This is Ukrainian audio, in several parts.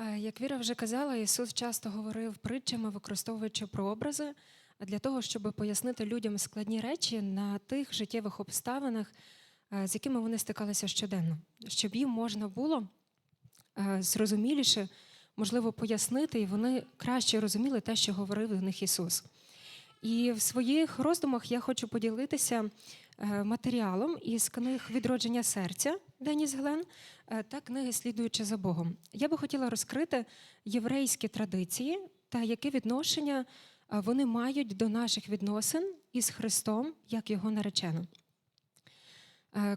Е, Як Віра вже казала, Ісус часто говорив притчами, використовуючи прообрази для того, щоб пояснити людям складні речі на тих життєвих обставинах, е, з якими вони стикалися щоденно, щоб їм можна було е, зрозуміліше, можливо, пояснити, і вони краще розуміли те, що говорив до них Ісус. І в своїх роздумах я хочу поділитися е, матеріалом із книг Відродження серця Деніс Глен е, та книги Слідуючи за Богом. Я би хотіла розкрити єврейські традиції та яке відношення е, вони мають до наших відносин із Христом, як його наречено.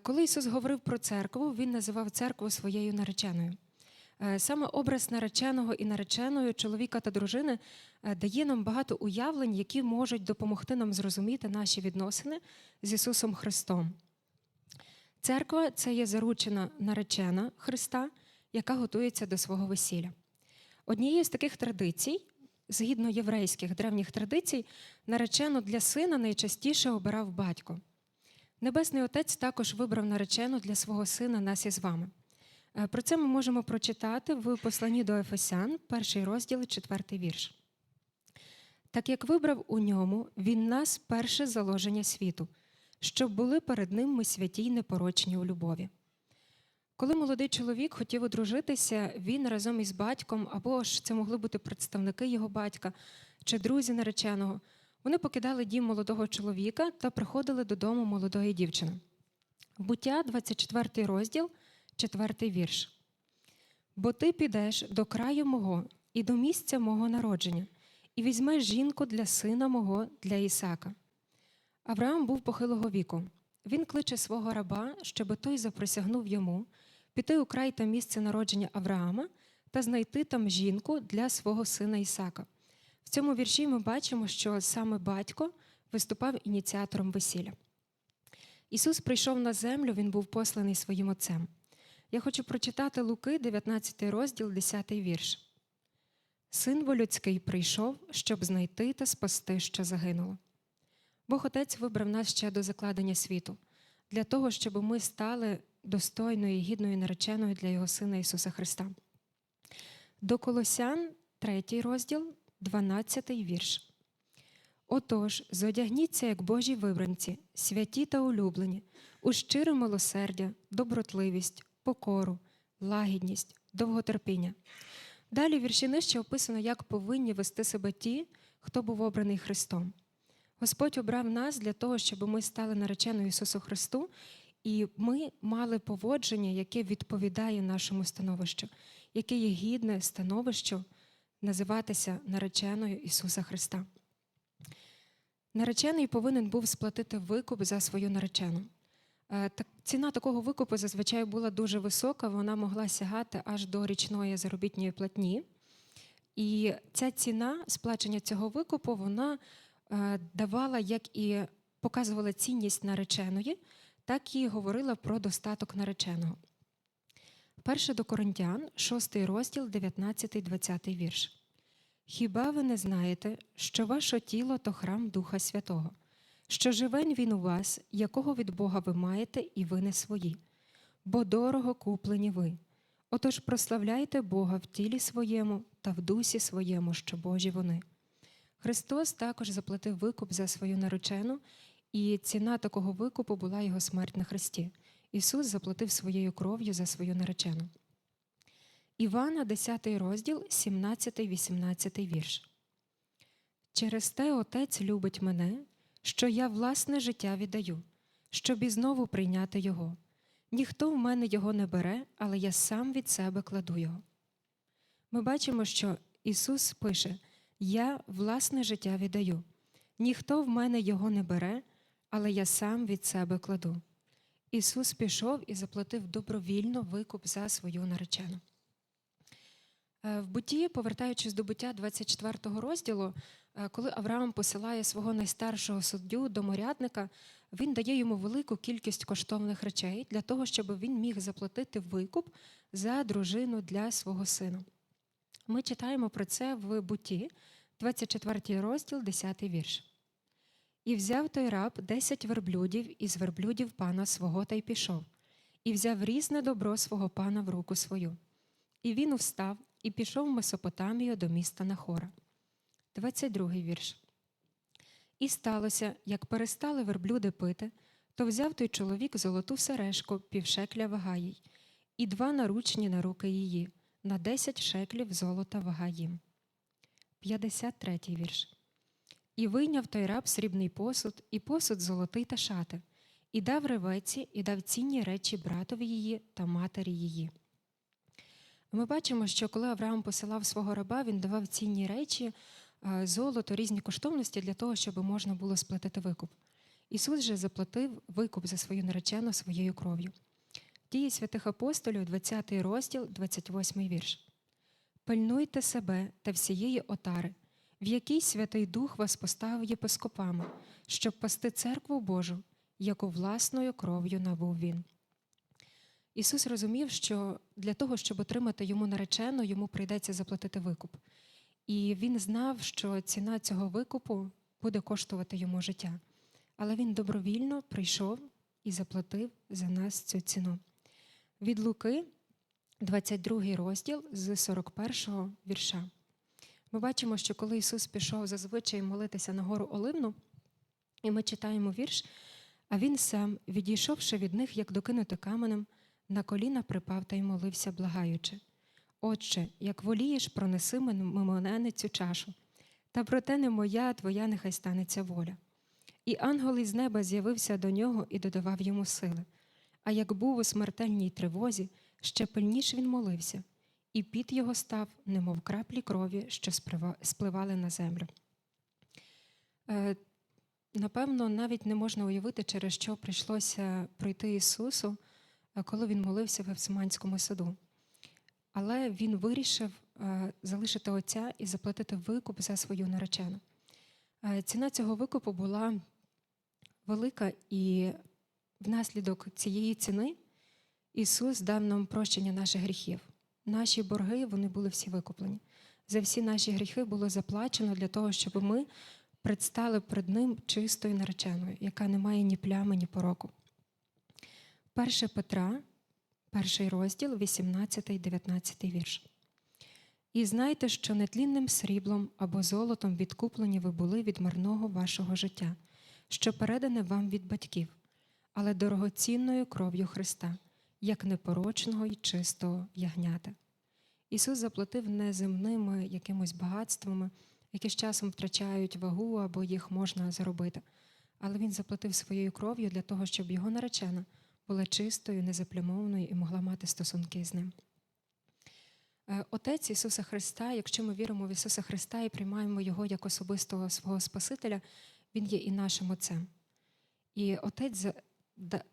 Коли Ісус говорив про церкву, Він називав церкву своєю нареченою. Е, Саме образ нареченого і нареченої чоловіка та дружини е, дає нам багато уявлень, які можуть допомогти нам зрозуміти наші відносини з Ісусом Христом. Церква це є заручена наречена Христа, яка готується до свого весілля. Однією з таких традицій, згідно єврейських древніх традицій, наречену для сина найчастіше обирав батько. Небесний Отець також вибрав наречену для свого сина нас із вами. Е, Про це ми можемо прочитати в посланні до Ефесян, перший розділ, четвертий вірш. Так як вибрав у ньому він нас перше заложення світу, щоб були перед ним ми святі й непорочні у любові. Коли молодий чоловік хотів одружитися, він разом із батьком, або ж це могли бути представники його батька чи друзі нареченого, вони покидали дім молодого чоловіка та приходили додому молодої дівчини. Буття, 24 розділ, 4 вірш. Бо ти підеш до краю мого і до місця мого народження, і візьмеш жінку для сина мого, для Ісака. Авраам був похилого віку. Він кличе свого раба, щоб той запросягнув йому піти у край та місце народження Авраама та знайти там жінку для свого сина Ісака. В цьому вірші ми бачимо, що саме батько виступав ініціатором весілля. Ісус прийшов на землю, Він був посланий своїм отцем. Я хочу прочитати Луки, 19 розділ, 10 вірш. Син бо людський прийшов, щоб знайти та спасти, що загинуло. Бог Отець вибрав нас ще до закладення світу, для того, щоб ми стали достойною і гідною нареченою для Його Сина Ісуса Христа. До Колосян, 3 розділ, 12 вірш. Отож, зодягніться, як Божі вибранці, святі та улюблені, у щире милосердя, добротливість, покору, лагідність, довготерпіння. Далі вірші нижче описано, як повинні вести себе ті, хто був обраний Христом. Господь обрав нас для того, щоб ми стали нареченою Ісусу Христу, і ми мали поводження, яке відповідає нашому становищу, яке є гідне становищу називатися нареченою Ісуса Христа. Наречений повинен був сплатити викуп за свою наречену. Е, так- Ціна такого викупу зазвичай була дуже висока, вона могла сягати аж до річної заробітної платні. І ця ціна сплачення цього викупу вона е, давала як і показувала цінність нареченої, так і говорила про достаток нареченого. Перше до Коринтян, 6 розділ, 19-20 вірш. Хіба ви не знаєте, що ваше тіло то храм Духа Святого, що живень він у вас, якого від Бога ви маєте, і ви не свої, бо дорого куплені ви. Отож прославляйте Бога в тілі своєму та в дусі своєму, що Божі вони. Христос також заплатив викуп за свою наречену, і ціна такого викупу була його смерть на Христі. Ісус заплатив своєю кров'ю за свою наречену. Івана, 10 розділ, 17-18 вірш. Через те Отець любить мене, що я власне життя віддаю, щоб і знову прийняти Його. Ніхто в мене його не бере, але я сам від себе кладу його. Ми бачимо, що Ісус пише: Я власне життя віддаю. Ніхто в мене його не бере, але я сам від себе кладу. Ісус пішов і заплатив добровільно викуп за свою наречену. Е, В буті, повертаючись до буття 24 розділу, коли Авраам посилає свого найстаршого суддю доморядника, він дає йому велику кількість коштовних речей для того, щоб він міг заплатити викуп за дружину для свого сина. Ми читаємо про це в буті, 24 розділ, 10 вірш. І взяв той раб десять верблюдів із верблюдів пана свого та й пішов, і взяв різне добро свого пана в руку свою. І він устав і пішов в Месопотамію до міста Нахора. 22 вірш. І сталося, як перестали верблюди пити, то взяв той чоловік золоту сережку, півшекля вага їй, і два наручні на руки її, на десять шеклів золота вага їм. 53 вірш. І вийняв той раб срібний посуд, і посуд золотий та шати, і дав ревеці, і дав цінні речі братові її та матері її. Ми бачимо, що коли Авраам посилав свого раба, він давав цінні речі, золото, різні коштовності для того, щоб можна було сплатити викуп. Ісус же заплатив викуп за свою наречену своєю кров'ю. Дії святих апостолів, 20 розділ, 28 вірш. Пильнуйте себе та всієї отари, в якій Святий Дух вас поставив єпископами, щоб пасти церкву Божу, яку власною кров'ю набув він. Ісус розумів, що для того, щоб отримати йому наречену, йому прийдеться заплатити викуп. І він знав, що ціна цього викупу буде коштувати йому життя. Але він добровільно прийшов і заплатив за нас цю ціну. Від Луки, 22 розділ з 41 вірша. Ми бачимо, що коли Ісус пішов зазвичай молитися на гору Оливну, і ми читаємо вірш, а він сам, відійшовши від них, як докинути каменем, на коліна припав та й молився, благаючи. Отче, як волієш, пронеси мене цю чашу, та проте не моя, а твоя нехай станеться воля. І ангел із неба з'явився до нього і додавав йому сили. А як був у смертельній тривозі, ще пильніш він молився, і під його став, немов краплі крові, що спливали на землю. Е, Напевно, навіть не можна уявити, через що прийшлося пройти Ісусу, е, коли він молився в Гефсиманському саду. Але він вирішив е, залишити Отця і заплатити викуп за свою наречену. Е, Ціна цього викупу була велика, і внаслідок цієї ціни Ісус дав нам прощення наших гріхів. Наші борги вони були всі викуплені. За всі наші гріхи було заплачено для того, щоб ми предстали перед Ним чистою нареченою, яка не має ні плями, ні пороку. 1 Петра, перший розділ, 18-19 вірш. І знайте, що нетлінним сріблом або золотом відкуплені ви були від марного вашого життя, що передане вам від батьків, але дорогоцінною кров'ю Христа, як непорочного і чистого ягнята. Ісус заплатив не земними якимось багатствами, які з часом втрачають вагу або їх можна заробити, але Він заплатив своєю кров'ю для того, щоб його наречена була чистою, незаплямованою і могла мати стосунки з ним. Е, Отець Ісуса Христа, якщо ми віримо в Ісуса Христа і приймаємо Його як особистого свого Спасителя, Він є і нашим Отцем. І Отець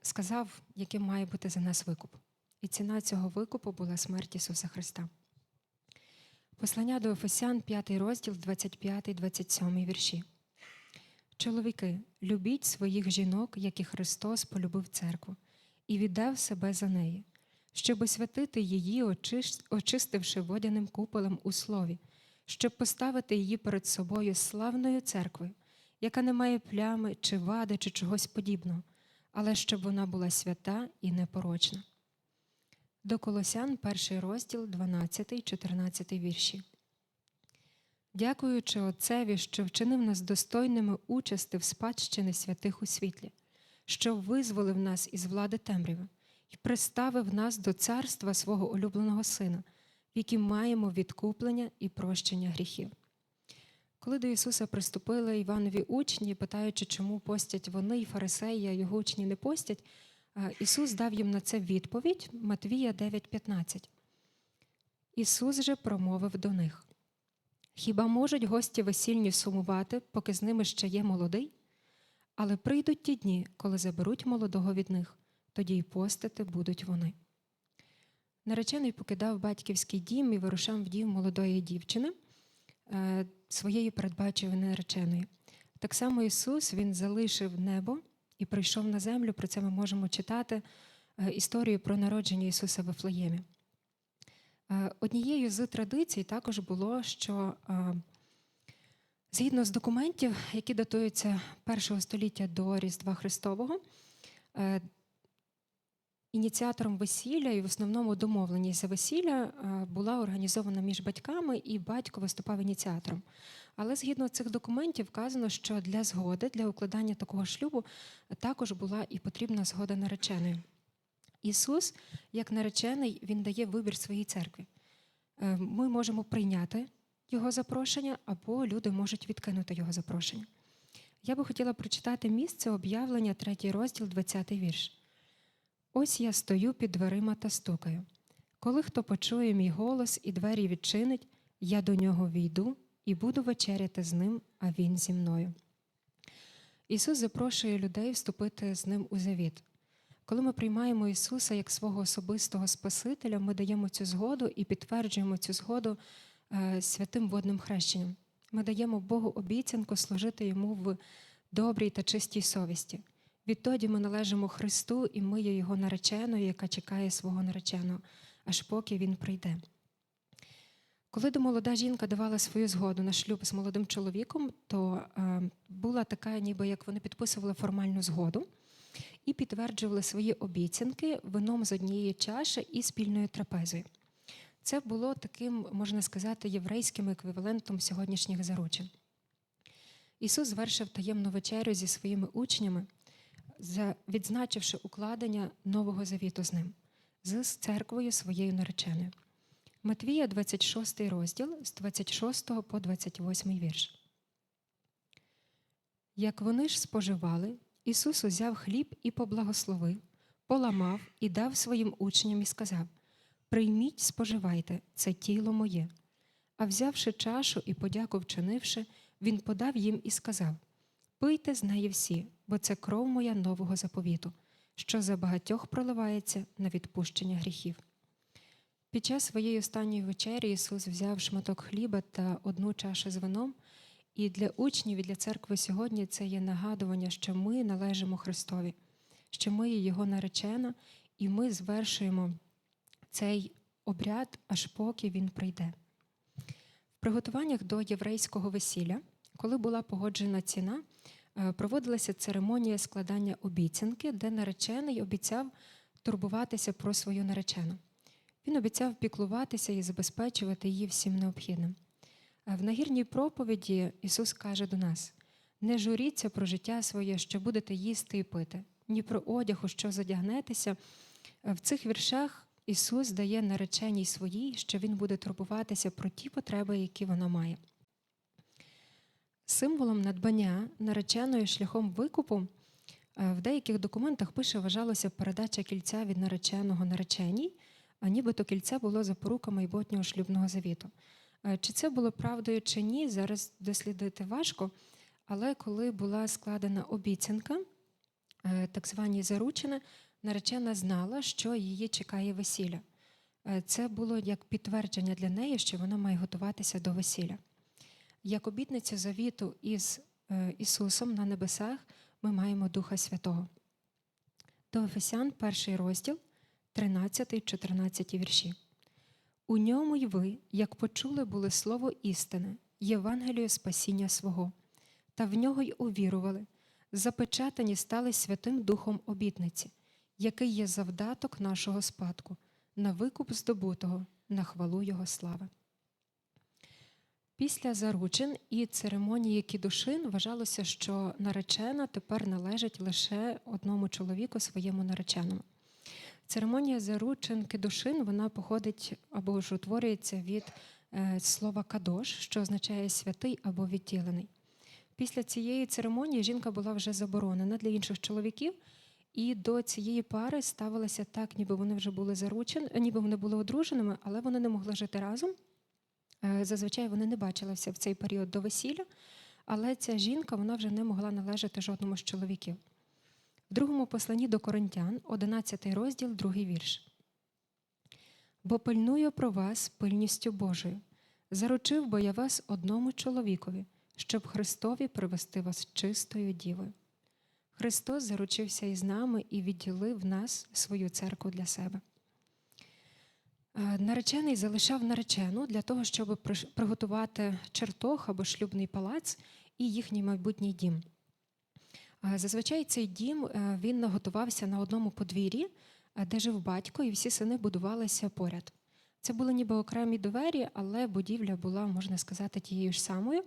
сказав, яким має бути за нас викуп. І ціна цього викупу була смерть Ісуса Христа. Послання до Ефесян, 5 розділ, 25-27 вірші. Чоловіки, любіть своїх жінок, як і Христос полюбив церкву, і віддав себе за неї, щоб освятити її, очистивши водяним куполем у слові, щоб поставити її перед собою славною церквою, яка не має плями чи вади, чи чогось подібного, але щоб вона була свята і непорочна. До Колосян, перший розділ, 12-14 вірші. Дякуючи Отцеві, що вчинив нас достойними участи в спадщини святих у світлі, що визволив нас із влади темряви і приставив нас до царства свого улюбленого Сина, в яким маємо відкуплення і прощення гріхів. Коли до Ісуса приступили Іванові учні, питаючи, чому постять вони і фарисеї, а його учні не постять, Ісус дав їм на це відповідь Матвія 9:15. Ісус же промовив до них: Хіба можуть гості весільні сумувати, поки з ними ще є молодий? Але прийдуть ті дні, коли заберуть молодого від них, тоді й постити будуть вони. Наречений покидав батьківський дім і вирушав в дім молодої дівчини, е, своєї передбаченої нареченої. Так само Ісус Він залишив небо і прийшов на землю. Про це ми можемо читати е, історію про народження Ісуса в Вифлеємі. Е, Однією з традицій також було, що згідно з документів, які датуються першого століття до Різдва Христового, е, Ініціатором весілля і в основному домовленість за весілля е, була організована між батьками, і батько виступав ініціатором. Але згідно цих документів вказано, що для згоди, для укладання такого шлюбу також була і потрібна згода нареченої. Ісус, як наречений, Він дає вибір своїй церкві. Е, Ми можемо прийняти Його запрошення, або люди можуть відкинути Його запрошення. Я би хотіла прочитати місце об'явлення, третій розділ, 20 вірш. Ось я стою під дверима та стукаю. Коли хто почує мій голос і двері відчинить, я до нього війду і буду вечеряти з ним, а він зі мною. Ісус запрошує людей вступити з ним у завіт. Коли ми приймаємо Ісуса як свого особистого Спасителя, ми даємо цю згоду і підтверджуємо цю згоду святим водним хрещенням. Ми даємо Богу обіцянку служити Йому в добрій та чистій совісті. Відтоді ми належимо Христу, і ми є Його нареченою, яка чекає свого нареченого, аж поки Він прийде. Коли до молода жінка давала свою згоду на шлюб з молодим чоловіком, то е, була така, ніби як вони підписували формальну згоду і підтверджували свої обіцянки вином з однієї чаші і спільною трапезою. Це було таким, можна сказати, єврейським еквівалентом сьогоднішніх заручин. Ісус звершив таємну вечерю зі своїми учнями, відзначивши укладення Нового Завіту з ним, з церквою своєю нареченою. Матвія, 26 розділ з 26 по 28 вірш. Як вони ж споживали, Ісус узяв хліб і поблагословив, поламав і дав своїм учням і сказав: Прийміть, споживайте, це тіло моє. А взявши чашу і подяку вчинивши, він подав їм і сказав: Пийте з неї всі, бо це кров моя нового заповіту, що за багатьох проливається на відпущення гріхів. Під час своєї останньої вечері Ісус взяв шматок хліба та одну чашу з вином. І для учнів, і для церкви сьогодні це є нагадування, що ми належимо Христові, що ми є Його наречена, і ми звершуємо цей обряд, аж поки Він прийде. В приготуваннях до єврейського весілля, коли була погоджена ціна, е, проводилася церемонія складання обіцянки, де наречений обіцяв турбуватися про свою наречену. Він обіцяв піклуватися і забезпечувати її всім необхідним. Е, В нагірній проповіді Ісус каже до нас: не журіться про життя своє, що будете їсти і пити, ні про одяг, у що задягнетеся. Е, В цих віршах Ісус дає нареченій своїй, що Він буде турбуватися про ті потреби, які вона має. Символом надбання нареченої шляхом викупу е, в деяких документах пише, вважалося передача кільця від нареченого нареченій, а нібито кільце було запорука майбутнього шлюбного завіту. Е, Чи це було правдою чи ні, зараз дослідити важко. Але коли була складена обіцянка, е, так звані заручини, наречена знала, що її чекає весілля. Е, Це було як підтвердження для неї, що вона має готуватися до весілля. Як обітницю завіту із е, Ісусом на небесах ми маємо Духа Святого. До Ефесян, перший розділ, 13-14 вірші. У ньому й ви, як почули були слово істини, Євангелію спасіння свого, та в нього й увірували, запечатані стали Святим Духом обітниці, який є завдаток нашого спадку, на викуп здобутого, на хвалу Його слави. Після заручин і церемонії кідушин вважалося, що наречена тепер належить лише одному чоловіку своєму нареченому. Церемонія заручин кидушин вона походить або ж утворюється від е, слова кадош, що означає святий або відділений. Після цієї церемонії жінка була вже заборонена для інших чоловіків, і до цієї пари ставилося так, ніби вони вже були заручені, ніби вони були одруженими, але вони не могли жити разом. Е, Зазвичай вони не бачилися в цей період до весілля, але ця жінка вона вже не могла належати жодному з чоловіків. В другому посланні до Коринтян, 11 розділ, другий вірш. Бо пильную про вас пильністю Божою. Заручив бо я вас одному чоловікові, щоб Христові привести вас чистою дівою. Христос заручився із нами і відділив нас свою церкву для себе. Е, Наречений залишав наречену для того, щоб приготувати чертог або шлюбний палац і їхній майбутній дім. Е, Зазвичай цей дім е, він готувався на одному подвір'ї, де жив батько, і всі сини будувалися поряд. Це були ніби окремі двері, але будівля була, можна сказати, тією ж самою.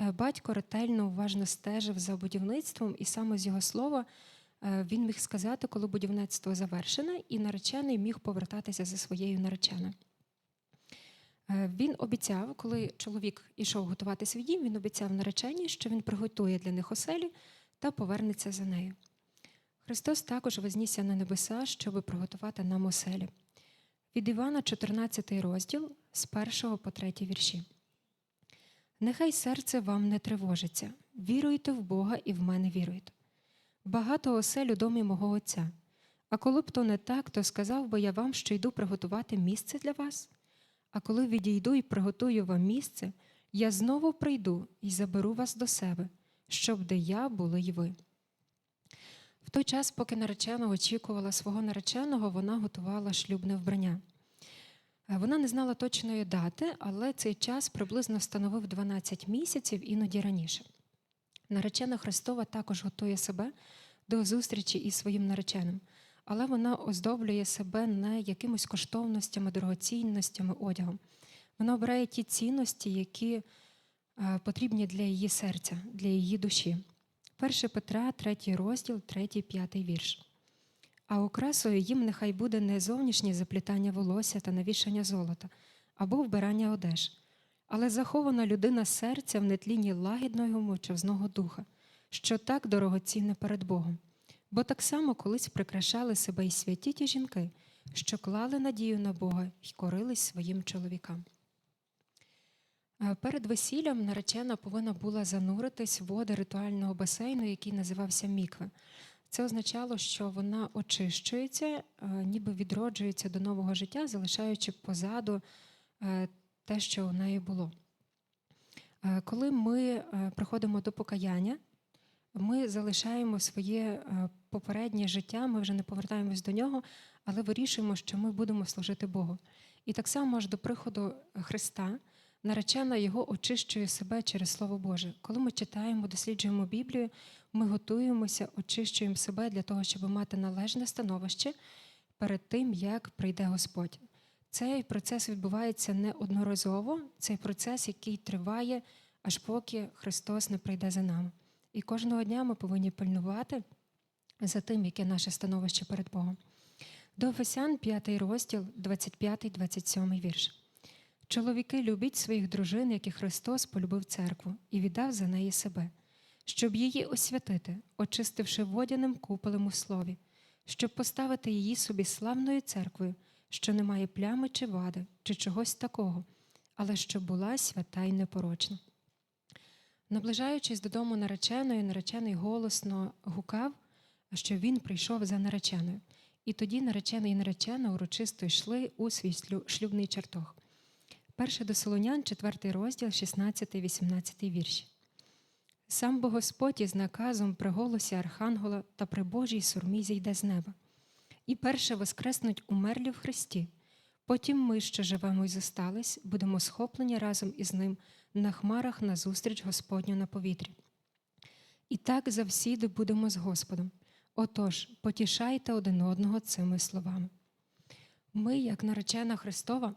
Е, Батько ретельно, уважно стежив за будівництвом, і саме з його слова е, він міг сказати, коли будівництво завершене, і наречений міг повертатися за своєю нареченою. Е, Він обіцяв, коли чоловік ішов готувати свій дім, він обіцяв нареченій, що він приготує для них оселі та повернеться за нею. Христос також вознісся на небеса, щоб приготувати нам оселі. Від Івана, 14 розділ з 1 по 3 вірші. Нехай серце вам не тривожиться, віруйте в Бога і в мене віруйте. Багато осель у домі мого Отця. А коли б то не так, то сказав би я вам, що йду приготувати місце для вас. А коли відійду і приготую вам місце, я знову прийду і заберу вас до себе, щоб де я були й ви. В той час, поки наречена очікувала свого нареченого, вона готувала шлюбне вбрання. Е, Вона не знала точної дати, але цей час приблизно становив 12 місяців, іноді раніше. Наречена Христова також готує себе до зустрічі із своїм нареченим, але вона оздоблює себе не якимось коштовностями, дорогоцінностями, одягом. Вона обирає ті цінності, які е, потрібні для її серця, для її душі. 1 Петра, 3 розділ, 3, 5 вірш. А окрасою їм нехай буде не зовнішнє заплітання волосся та навішання золота або вбирання одеж, але захована людина серця в нетлінні лагідного мовчазного духа, що так дорогоцінне перед Богом. Бо так само колись прикрашали себе й святі ті жінки, що клали надію на Бога й корились своїм чоловікам. Е, Перед весіллям наречена повинна була зануритись в води ритуального басейну, який називався мікве. Це означало, що вона очищується, е, ніби відроджується до нового життя, залишаючи позаду е, те, що у неї було. Е, Коли ми приходимо до покаяння, ми залишаємо своє попереднє життя, ми вже не повертаємось до нього, але вирішуємо, що ми будемо служити Богу. І так само аж до приходу Христа наречена його очищує себе через Слово Боже. Коли ми читаємо, досліджуємо Біблію, ми готуємося, очищуємо себе для того, щоб мати належне становище перед тим, як прийде Господь. Цей процес відбувається не одноразово, цей процес, який триває, аж поки Христос не прийде за нами. І кожного дня ми повинні пильнувати за тим, яке наше становище перед Богом. До Ефесян 5 розділ, 25-27 вірш. Чоловіки, любіть своїх дружин, як і Христос полюбив церкву і віддав за неї себе, щоб її освятити, очистивши водяним куполем у слові, щоб поставити її собі славною церквою, що не має плями чи вади, чи чогось такого, але щоб була свята й непорочна. Наближаючись додому нареченої, наречений голосно гукав, що він прийшов за нареченою. І тоді наречений і наречена урочисто йшли у свій шлюбний чертог. Перше до Солонян, 4 розділ, 16-18 вірші. Сам бо Господь із наказом при голосі Архангела та при Божій сурмі зійде з неба. І перше воскреснуть умерлі в Христі. Потім ми, що живемо і зостались, будемо схоплені разом із ним на хмарах назустріч Господню на повітрі. І так завсіди будемо з Господом. Отож, потішайте один одного цими словами. Ми, як наречена Христова,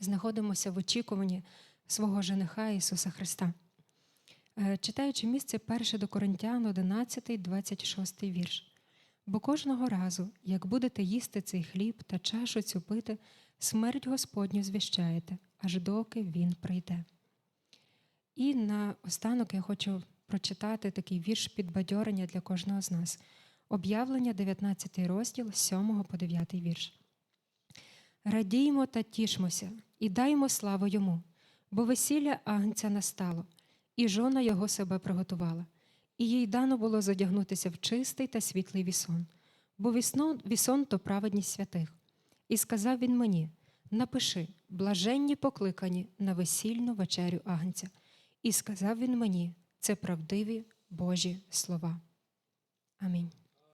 знаходимося в очікуванні свого жениха Ісуса Христа. Е, Читаючи місце 1 до Коринтян, 11, 26 вірш. Бо кожного разу, як будете їсти цей хліб та чашу цю пити, смерть Господню звіщаєте, аж доки Він прийде. І на останок я хочу прочитати такий вірш підбадьорення для кожного з нас. Об'явлення, 19 розділ, 7 по 9 вірш. Радіймо та тішмося, і даймо славу йому, бо весілля агнця настало, і жона його себе приготувала, і їй дано було задягнутися в чистий та світлий вісон, бо вісно, вісон то праведність святих. І сказав він мені: напиши, блаженні покликані на весільну вечерю агнця. І сказав він мені: це правдиві Божі слова. Амінь.